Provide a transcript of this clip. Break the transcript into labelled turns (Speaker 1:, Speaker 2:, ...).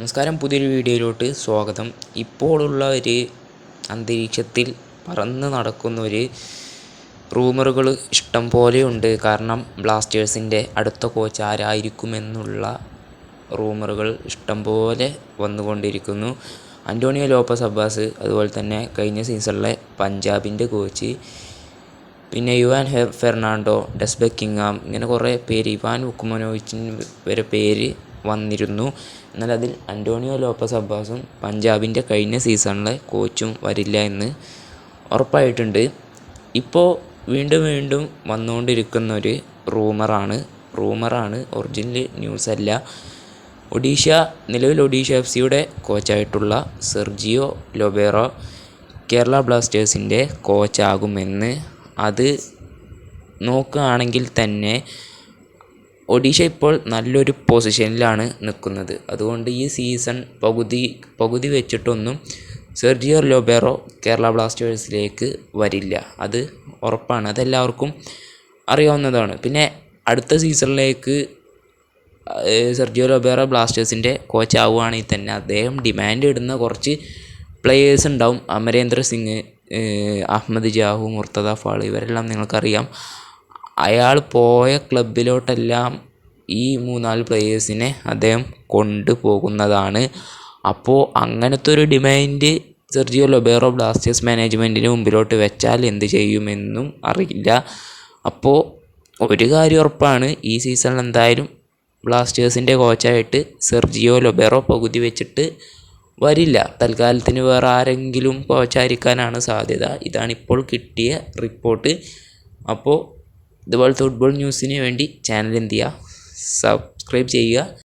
Speaker 1: നമസ്കാരം പുതിയൊരു വീഡിയോയിലോട്ട് സ്വാഗതം. ഇപ്പോഴുള്ള ഒരു അന്തരീക്ഷത്തിൽ പറന്ന് നടക്കുന്ന ഒരു റൂമറുകൾ ഇഷ്ടം പോലെയുണ്ട് കാരണം ബ്ലാസ്റ്റേഴ്സിന്റെ അടുത്ത കോച്ച് ആരായിരിക്കുമെന്നുള്ള റൂമറുകൾ ഇഷ്ടം പോലെ വന്നുകൊണ്ടിരിക്കുന്നു. അന്റോണിയോ ലോപ്പസ് അബ്ബാസ് അതുപോലെ തന്നെ കഴിഞ്ഞ സീസണിലെ പഞ്ചാബിന്റെ കോച്ച് പിന്നെ യുവാൻ ഹെർ ഫെർണാണ്ടോ ഡെസ് ബെക്കിങ്ങാം ഇങ്ങനെ കുറേ പേര് ഇവാൻ ഉക്കുമനോവിച്ചിന് വരെ പേര് വന്നിരുന്നു. എന്നാൽ അതിൽ അന്റോണിയോ ലോപ്പസ് അബ്ബാസും പഞ്ചാബിന്റെ കഴിഞ്ഞ സീസണിലെ കോച്ചും വരില്ല എന്ന് ഉറപ്പായിട്ടുണ്ട്. ഇപ്പോൾ വീണ്ടും വീണ്ടും വന്നുകൊണ്ടിരിക്കുന്ന ഒരു റൂമറാണ്. റൂമറാണ് ഒറിജിനൽ ന്യൂസ് അല്ല ഒഡീഷ നിലവിൽ ഒഡീഷ എഫ് സിയുടെ കോച്ചായിട്ടുള്ള സെർജിയോ ലൊബേറോ കേരള ബ്ലാസ്റ്റേഴ്സിന്റെ കോച്ചാകുമെന്ന് അത് നോക്കുകയാണെങ്കിൽ തന്നെ ഒഡീഷ ഇപ്പോൾ നല്ലൊരു പൊസിഷനിലാണ് നിൽക്കുന്നത്. അതുകൊണ്ട് ഈ സീസൺ പകുതി പകുതി വെച്ചിട്ടൊന്നും സെർജിയോ ലൊബേറോ കേരള ബ്ലാസ്റ്റേഴ്സിലേക്ക് വരില്ല. അത് ഉറപ്പാണ്. അതെല്ലാവർക്കും അറിയാവുന്നതാണ്. പിന്നെ അടുത്ത സീസണിലേക്ക് സെർജിയോ ലൊബേറോ ബ്ലാസ്റ്റേഴ്സിന്റെ കോച്ച് ആവുകയാണെങ്കിൽ തന്നെ അദ്ദേഹം ഡിമാൻഡ് ഇടുന്ന കുറച്ച് പ്ലെയേഴ്സ് ഉണ്ടാവും. Amarendra Singh Ahmed Jahouh Mourtada Fall ഇവരെല്ലാം നിങ്ങൾക്കറിയാം. അയാൾ പോയ ക്ലബിലോട്ടെല്ലാം ഈ മൂന്നാൽ പ്ലെയേഴ്സിനെ അദ്ദേഹം കൊണ്ടുപോകുന്നതാണ്. അപ്പോൾ അങ്ങനത്തെ ഒരു ഡിമാൻഡ് സെർജിയോ ലൊബേറോ ബ്ലാസ്റ്റേഴ്സ് മാനേജ്മെന്റിന് മുമ്പിലോട്ട് വെച്ചാൽ എന്ത് ചെയ്യുമെന്നും അറിയില്ല. അപ്പോൾ ഒരു കാര്യം ഉറപ്പാണ് ഈ സീസണിൽ എന്തായാലും ബ്ലാസ്റ്റേഴ്സിന്റെ കോച്ചായിട്ട് സെർജിയോ ലൊബേറോ പകുതി വെച്ചിട്ട് വരില്ല. തൽക്കാലത്തിന് വേറെ ആരെങ്കിലും കോച്ചായിരിക്കാനാണ് സാധ്യത. ഇതാണിപ്പോൾ കിട്ടിയ റിപ്പോർട്ട് അപ്പോൾ ഇതുപോലത്തെ ഫുട്ബോൾ ന്യൂസിന് വേണ്ടി ചാനൽ എന്ത് ചെയ്യുക? സബ്സ്ക്രൈബ് ചെയ്യുക.